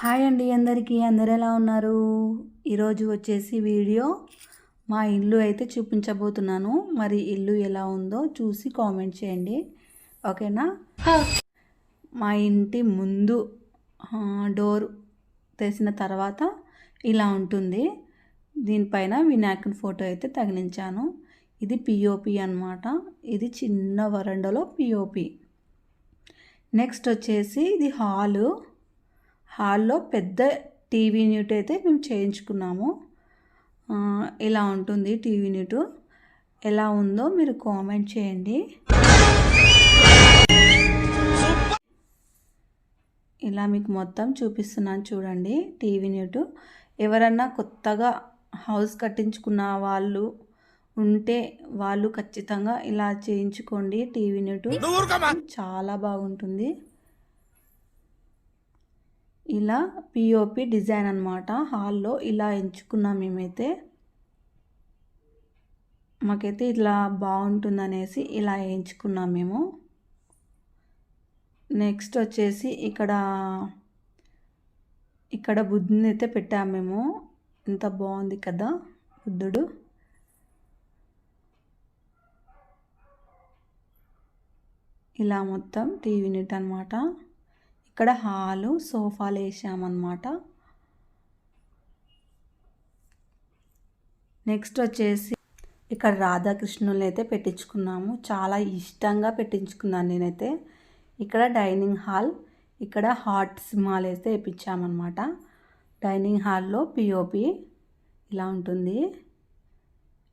Hi అండి అందరికీ. అందరు ఎలా ఉన్నారు? ఈరోజు వచ్చేసి వీడియో మా ఇల్లు అయితే చూపించబోతున్నాను. మరి ఇల్లు ఎలా ఉందో చూసి కామెంట్ చేయండి. ఓకేనా? మా ఇంటి ముందు డోర్ తెసిన తర్వాత ఇలా ఉంటుంది. దీనిపైన వినాయకుని ఫోటో అయితే తగిలించాను. ఇది పిఓపి అన్నమాట. ఇది చిన్న వరండలో పిఓపి నెక్స్ట్ వచ్చేసి ఇది హాలు. హాల్లో పెద్ద టీవీ యూనిట్ అయితే మేము చేయించుకున్నాము. ఇలా ఉంటుంది టీవీ యూనిట్? ఎలా ఉందో మీరు కామెంట్ చేయండి. ఇలా మీకు మొత్తం చూపిస్తున్నాను చూడండి టీవీ యూనిట్. ఎవరన్నా కొత్తగా హౌస్ కట్టించుకున్న వాళ్ళు ఉంటే వాళ్ళు ఖచ్చితంగా ఇలా చేయించుకోండి టీవీ యూనిట్. చాలా బాగుంటుంది. ఇలా పిఓపి డిజైన్ అనమాట హాల్లో ఇలా ఎంచుకున్నాం మేమైతే. మాకైతే ఇట్లా బాగుంటుందనేసి ఇలా ఎంచుకున్నాం మేము. నెక్స్ట్ వచ్చేసి ఇక్కడ ఇక్కడ బుద్ధుని అయితే పెట్టాము మేము. ఎంత బాగుంది కదా బుద్ధుడు. ఇలా మొత్తం టీవీ యూనిట్ అనమాట ఇక్కడ హాలు సోఫాలు వేసామన్నమాట. నెక్స్ట్ వచ్చేసి ఇక్కడ రాధాకృష్ణుల్ని అయితే పెట్టించుకున్నాము. చాలా ఇష్టంగా పెట్టించుకున్నాను నేనైతే. ఇక్కడ డైనింగ్ హాల్ ఇక్కడ హాట్ సింహాలు అయితే వేయించామన్నమాట డైనింగ్ హాల్లో పిఓపి ఇలా ఉంటుంది.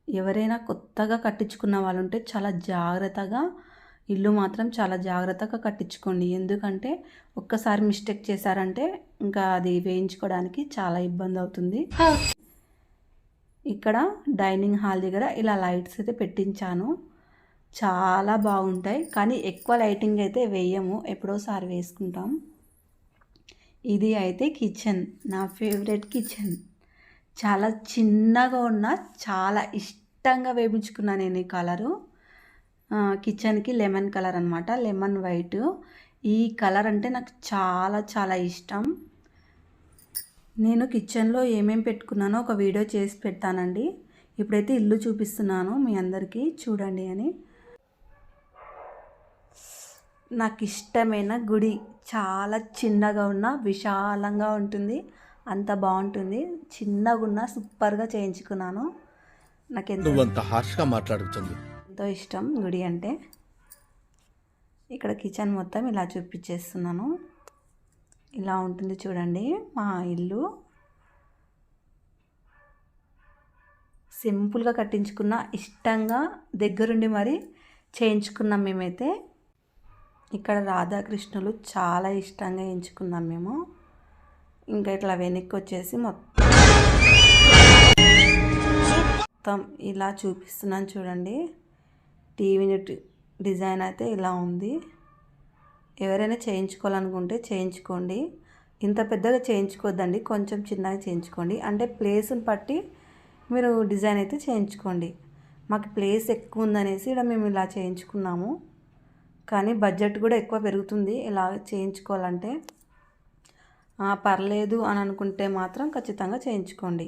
ఎవరైనా కొత్తగా కట్టించుకున్న వాళ్ళు ఉంటే చాలా జాగ్రత్తగా ఇల్లు మాత్రం చాలా జాగ్రత్తగా కట్టించుకోండి. ఎందుకంటే ఒక్కసారి మిస్టేక్ చేశారంటే ఇంకా అది వేయించుకోవడానికి చాలా ఇబ్బంది అవుతుంది. ఇక్కడ డైనింగ్ హాల్ దగ్గర ఇలా లైట్స్ అయితే పెట్టించాను. చాలా బాగుంటాయి. కానీ ఎక్కువ లైటింగ్ అయితే వేయము. ఎప్పుడోసారి వేసుకుంటాం. ఇది అయితే కిచెన్. నా ఫేవరెట్ కిచెన్. చాలా చిన్నగా ఉన్న చాలా ఇష్టంగా వేయించుకున్నాను నేను ఈ కలరు. కిచెన్కి లెమన్ కలర్ అనమాట లెమన్ వైట్. ఈ కలర్ అంటే నాకు చాలా చాలా ఇష్టం. నేను కిచెన్లో ఏమేమి పెట్టుకున్నానో ఒక వీడియో చేసి పెడతానండి. ఇప్పుడైతే ఇల్లు చూపిస్తున్నాను మీ అందరికీ. చూడండి అని. నాకు ఇష్టమైన గుడి. చాలా చిన్నగా ఉన్న విశాలంగా ఉంటుంది. అంత బాగుంటుంది. చిన్నగా ఉన్న సూపర్గా చేయించుకున్నాను. నాకు ఎంత హార్ష్గా మాట్లాడుతుంది ఎంతో ఇష్టం గుడి అంటే. ఇక్కడ కిచెన్ మొత్తం ఇలా చూపించేస్తున్నాను. ఇలా ఉంటుంది చూడండి మా ఇల్లు. సింపుల్గా కట్టించుకున్న ఇష్టంగా దగ్గరుండి మరి చేయించుకున్నాం మేమైతే. ఇక్కడ రాధాకృష్ణులు చాలా ఇష్టంగా ఎంచుకున్నాం మేము. ఇంకా ఇట్లా వెనక్కి వచ్చేసి మొత్తం. మొత్తం ఇలా చూపిస్తున్నాను చూడండి. టీవీ డిజైన్ అయితే ఇలా ఉంది. ఎవరైనా చేయించుకోవాలనుకుంటే చేయించుకోండి. ఇంత పెద్దగా చేయించుకోవద్దండి. కొంచెం చిన్నగా చేయించుకోండి. అంటే ప్లేస్ని బట్టి మీరు డిజైన్ అయితే చేయించుకోండి. మాకు ప్లేస్ ఎక్కువ ఉందనేసి ఇక్కడ మేము ఇలా చేయించుకున్నాము. కానీ బడ్జెట్ కూడా ఎక్కువ పెరుగుతుంది ఇలా చేయించుకోవాలంటే. పర్లేదు అని అనుకుంటే మాత్రం ఖచ్చితంగా చేయించుకోండి.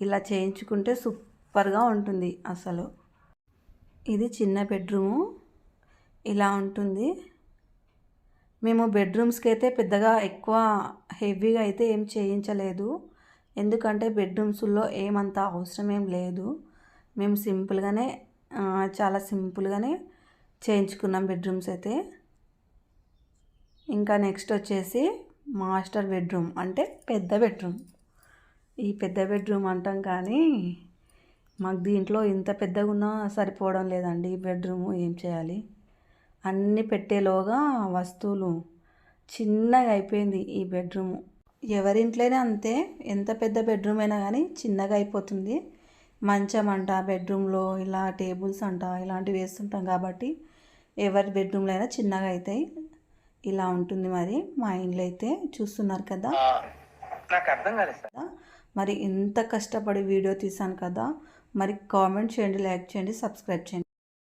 ఇలా చేయించుకుంటే సూపర్గా ఉంటుంది అసలు. ఇది చిన్న బెడ్రూము. ఇలా ఉంటుంది. మేము బెడ్రూమ్స్కి అయితే పెద్దగా ఎక్కువ హెవీగా అయితే ఏం చేయించలేదు. ఎందుకంటే బెడ్రూమ్స్లో ఏమంత అవసరం ఏం లేదు. మేము సింపుల్గానే చాలా సింపుల్గానే చేయించుకున్నాం బెడ్రూమ్స్ అయితే ఇంకా నెక్స్ట్ వచ్చేసి మాస్టర్ బెడ్రూమ్ అంటే పెద్ద బెడ్రూమ్. ఈ పెద్ద బెడ్రూమ్ అంటాం కానీ మాకు దీంట్లో ఇంత పెద్దగా ఉన్నా సరిపోవడం లేదండి. ఈ బెడ్రూమ్ ఏం చేయాలి? అన్నీ పెట్టేలోగా వస్తువులు చిన్నగా అయిపోయింది ఈ బెడ్రూమ్. ఎవరింట్లోనే అంతే ఎంత పెద్ద బెడ్రూమ్ అయినా కానీ చిన్నగా అయిపోతుంది. మంచం అంట బెడ్రూమ్లో ఇలా టేబుల్స్ అంట ఇలాంటివి వేస్తుంటాం కాబట్టి ఎవరి బెడ్రూమ్లో అయినా చిన్నగా అవుతాయి ఇలా ఉంటుంది మరి మా ఇంట్లో అయితే. చూస్తున్నారు కదా? నాకు అర్థం కాలేదు మరి ఇంత కష్టపడి వీడియో తీసాను కదా? మరి కామెంట్ చేయండి లైక్ చేయండి సబ్స్క్రైబ్ చేయండి.